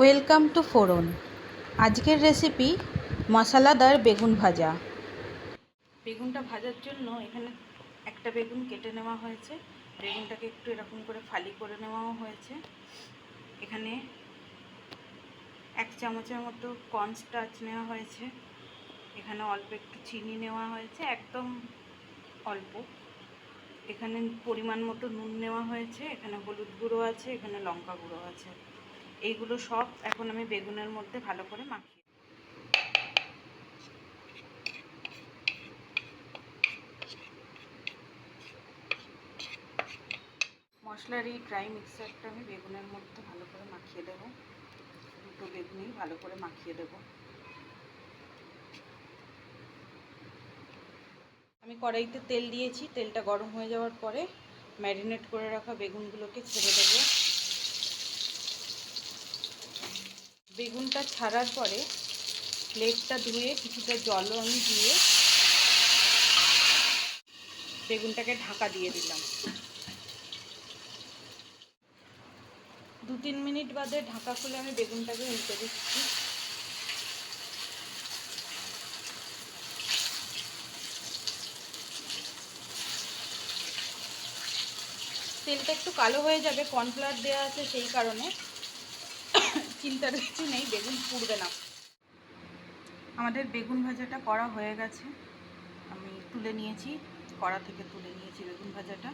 Welcome to ফোড়ন আজকের recipe মশলাদার বেগুন ভাজা। বেগুনটা ভাজার জন্য এখানে একটা বেগুন কেটে নেওয়া হয়েছে। বেগুনটাকে একটু এরকম করে ফালি করে নেওয়াও হয়েছে। এখানে এক চামচের মতো কর্নস্টার্চ নেওয়া হয়েছে। এখানে অল্প একটু চিনি নেওয়া হয়েছে, একদম অল্প। এখানে পরিমাণ মতো নুন নেওয়া হয়েছে। এখানে হলুদ গুঁড়ো আছে, এখানে লঙ্কা গুঁড়ো আছে। এইগুলো সব এখন আমি বেগুনের মধ্যে ভালো করে মাখিয়ে মশলার এই ড্রাই মিক্সারটা আমি বেগুনের মধ্যে ভালো করে মাখিয়ে দেবো। দুটো বেগুনই ভালো করে মাখিয়ে দেবো। আমি কড়াইতে তেল দিয়েছি, তেলটা গরম হয়ে যাওয়ার পরে ম্যারিনেট করে রাখা বেগুনগুলোকে ছেড়ে দেবো। বেগুনটা ছাড়ার পরে প্লেটটা ধুয়ে কিছুটা জল আমি দিয়ে বেগুনটাকে ঢাকা দিয়ে দিলাম। দু তিন মিনিট বাদে ঢাকা খুলে আমি বেগুনটাকে উল্টে দিচ্ছি। তেলটা একটু কালো হয়ে যাবে, কর্নফ্লাওয়ার দেওয়া আছে সেই কারণে। চিন্তার কিছু নেই, বেগুন পুড়বে না। আমাদের বেগুন ভাজাটা করা হয়ে গেছে। আমি তুলে নিয়েছি, কড়া থেকে তুলে নিয়েছি বেগুন ভাজাটা।